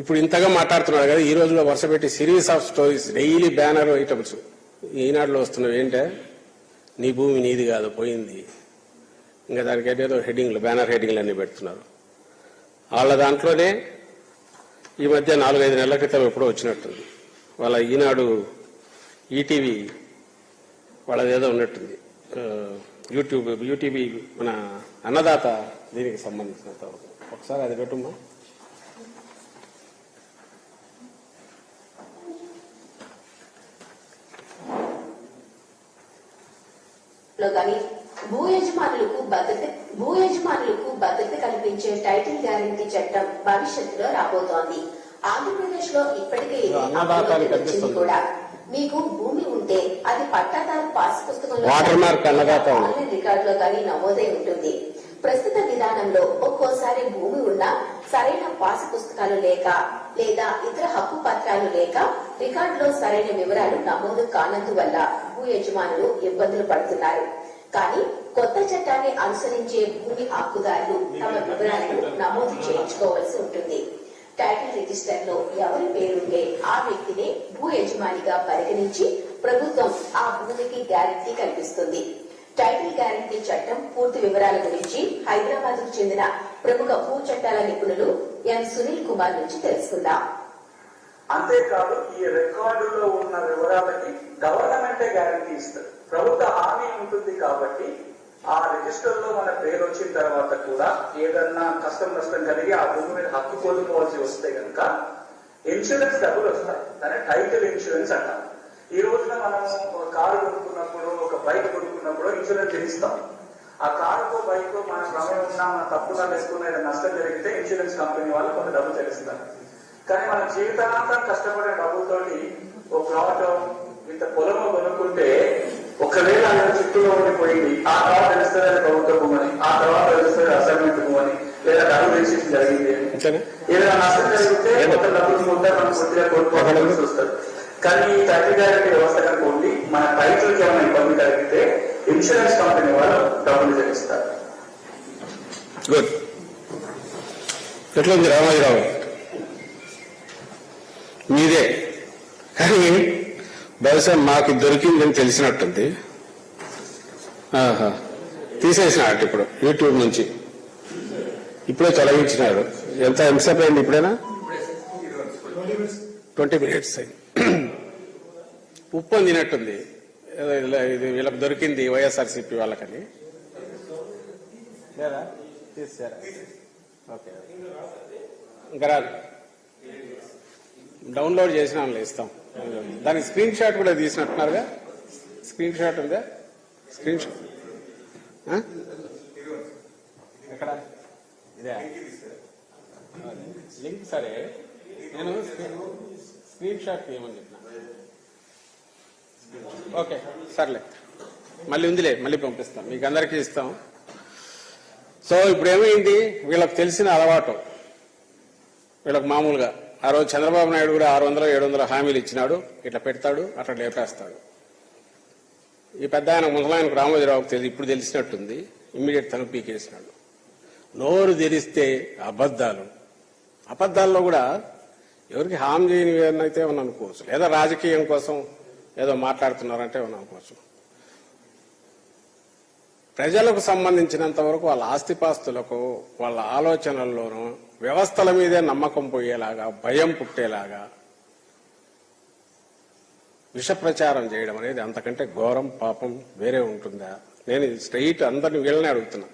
ఇప్పుడు ఇంతగా మాట్లాడుతున్నాడు కదా ఈ రోజులో వరుస పెట్టి series of stories daily banner items. ఈనాడులో వస్తున్నవి ఏంటే? నీ భూమి నీది కాదు పోయింది. ఇంకా దానికి ఏదో హెడ్డింగ్లు బ్యానర్ హెడ్డింగ్లు అన్ని పెడుతున్నారు. వాళ్ళ దాంట్లోనే ఈ మధ్య నాలుగైదు నెలల క్రితం ఎప్పుడో వచ్చినట్టుంది. వాళ్ళ ఈనాడు ఈటీవీ వాళ్ళది ఏదో ఉన్నట్టుంది యూట్యూబ్ యూటీవీ మన అన్నదాత దీనికి సంబంధించినంత ఒకసారి అది పెట్టుమా? లో కానీ భూ యజమానులకు భద్రత భూ యజమానులకు భద్రత కల్పించే టైటిల్ గ్యారంటీ చట్టం భవిష్యత్తులో రాబోతోంది. ఆంధ్రప్రదేశ్లో ఇప్పటికే వచ్చింది. కూడా. మీకు భూమి ఉంటే అది పట్టాదారు పాస్ పుస్తకంలో రికార్డులో కానీ నమోదై ఉంటుంది. ప్రస్తుత విధానంలో ఒక్కోసారి భూమి ఉన్నా సరైన పాస్ పుస్తకాలు లేక లేదా ఇతర హక్కు పత్రాలు లేక రికార్డులో సరైన వివరాలు నమోదు కానందువల్ల భూ యజమానులు ఇబ్బందులు పడుతున్నారు. కానీ కొత్త చట్టాన్ని అనుసరించే భూమి హక్కుదారులు తమ వివరాలను నమోదు చేయించుకోవాల్సి ఉంటుంది. టైటిల్ రిజిస్టర్లో ఎవరి పేరుంటే ఆ వ్యక్తిని భూ యజమానిగా పరిగణించి ప్రభుత్వం ఆ భూమికి గ్యారంటీ కల్పిస్తుంది. టైటిల్ గ్యారంటీ చట్టం పూర్తి వివరాల గురించి హైదరాబాద్కు చెందిన ప్రముఖ భూ చట్టాల నిపుణులు ఎం సునీల్ కుమార్ నుంచి తెలుసుకుందాం. అంతేకాదు ఈ రికార్డులో ఉన్న వివరాలకి గవర్నమెంటే గ్యారంటీ ఇస్తుంది. ప్రభుత్వ హామీ ఉంటుంది కాబట్టి ఆ రిజిస్టర్లో మన పేరు వచ్చిన తర్వాత కూడా ఏదన్నా కష్టం నష్టం కలిగి ఆ భూమి మీద హక్కు కోల్పోవాల్సి వస్తే కనుక ఇన్సూరెన్స్ డబ్బులు వస్తాయి. దాని టైటిల్ ఇన్సూరెన్స్ అంటారు. ఈ రోజున మనం ఒక కారు కొనుక్కున్నప్పుడు ఒక బైక్ కొనుక్కున్నప్పుడు ఇన్సూరెన్స్ చేయిస్తాం ఆ కారుకో బైక్ మన భ్రమం ఉన్నా మన తప్పుగా వేసుకున్న నష్టం జరిగితే ఇన్సూరెన్స్ కంపెనీ వాళ్ళు కొంత డబ్బు చెల్లిస్తారు. కానీ మన జీవితాంతం కష్టపడే డబ్బులతోటి ఒక ఆటో ఇంత పొలము కొనుక్కుంటే ఒకవేళ చిక్కులో ఉండిపోయింది ఆ తర్వాత తెలుస్తుంది ప్రభుత్వ భూమని ఆ తర్వాత తెలుస్తుంది అసైన్మెంట్ భూమని లేదా రిజిస్ట్రేషన్ జరిగింది అని. ఏదైనా నష్టం జరిగితే డబ్బులు ముందే మనం కొద్దిగా కోల్పోవాల్సి వస్తుంది. కానీ ఈ గ్యారెంటీ వ్యవస్థ కనుక ఉండి మన టైటిల్కి ఏమైనా ఇబ్బంది కలిగితే ఇన్సూరెన్స్ కంపెనీ వాళ్ళు డబ్బులు చెల్లిస్తారు. గుడ్ రామాజీరావు? మీదే. కానీ బహుశా మాకు దొరికిందని తెలిసినట్టుంది. తీసేసినాడు ఇప్పుడు యూట్యూబ్ నుంచి. ఇప్పుడే తొలగించినాడు. ఎంత ఎంతసేపు అయింది ఇప్పుడైనా? ట్వంటీ మినిట్స్ అయింది. ఉప్పు అందినట్టుంది. తినట్టుంది ఇలా ఇది వీళ్ళకి దొరికింది వైఎస్ఆర్సీపీ వాళ్ళకని. లేదా? తీసారా ఓకే. ఇంకా రాదు. డౌన్లోడ్ చేసిన వాళ్ళు ఇస్తాం. దానికి స్క్రీన్ షాట్ కూడా తీసినట్టున్నారుగా? స్క్రీన్ షాట్ ఉందా? స్క్రీన్ షాట్ ఆ? లింక్ సరే. నేను స్క్రీన్ షాట్ తీయమని చెప్పిన. ఓకే సర్లే. మళ్ళీ ఉందిలే మళ్ళీ పంపిస్తాం. మీకు అందరికీ ఇస్తాం. సో ఇప్పుడు ఏమైంది వీళ్ళకి తెలిసిన అలవాటు. వీళ్ళకి మామూలుగా. ఆ రోజు చంద్రబాబు నాయుడు కూడా ఆరు వందలు ఏడు వందల హామీలు ఇచ్చినాడు. ఇట్లా పెడతాడు అట్లా లేపేస్తాడు. ఈ పెద్ద ఆయన ముసలాయనకు రామోజీరావుకు తెలిసి ఇప్పుడు తెలిసినట్టుంది. ఇమ్మీడియట్ తను పీకేసినాడు. నోరు తెరిస్తే అబద్ధాలు. అబద్ధాల్లో కూడా ఎవరికి హామ్ చేయని అయితే ఏమన్నా అనుకోవచ్చు. లేదా రాజకీయం కోసం ఏదో మాట్లాడుతున్నారంటే ఏమన్నా అనుకోవచ్చు. ప్రజలకు సంబంధించినంత వరకు వాళ్ళ ఆస్తిపాస్తులకు వాళ్ళ ఆలోచనల్లోనూ వ్యవస్థల మీదే నమ్మకం పోయేలాగా భయం పుట్టేలాగా విష ప్రచారం చేయడం అనేది అంతకంటే ఘోరం పాపం వేరే ఉంటుందా? నేను స్ట్రైట్ అందరిని వీళ్ళనే అడుగుతున్నా.